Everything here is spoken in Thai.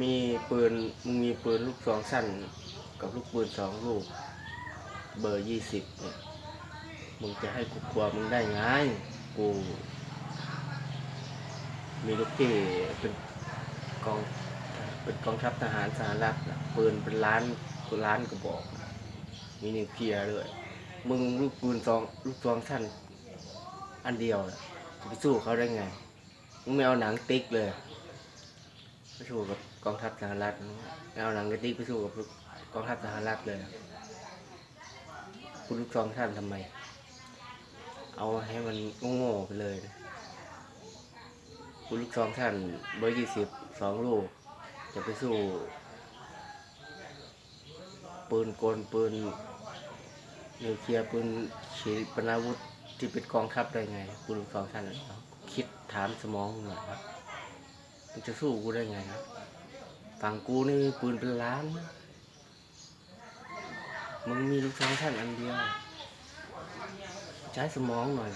มีปืนมึงมีปืนลูกสองสั้นกับลูกปืนสองลูก เบอร์ยี่สิบเนี่ยมึงจะให้กูกลัวมึงได้ไงกู มีลูกพี่เป็นกองเป็นกองทัพทหารสหรัฐนะปืนเป็นล้านล้านกระบอกมีนิวเคลียร์ด้วยมึงลูกปืนสองลูกซองสั้นอันเดียวนะจะไปสู้เขาได้ไงมึงไม่เอาหนังติ๊กเลย ไปสู้กับกองทัพสหรัฐเอาหนังกระติกไปสู้กับกองทัพสหรัฐเลยคุณลูกซองสั้นทำไม เอาให้มันโง่ๆไปเลยคุณลูกซองสั้นเบอร์ยี่สิบสองลูก จะไปสู้ ปืนกลปืนนิวเคลียร์ปืนขีปนาวุธที่เป็นกองทัพได้ไงปืนลูกซองสั้นคิดถามสมองมึงหน่อยครับ มึงจะสู้กูได้ไงครับฝั่งกูนี่มีปืนเป็นล้านนะมึงมีลูกซองแค่อันเดียว ใช้สมองหน่อย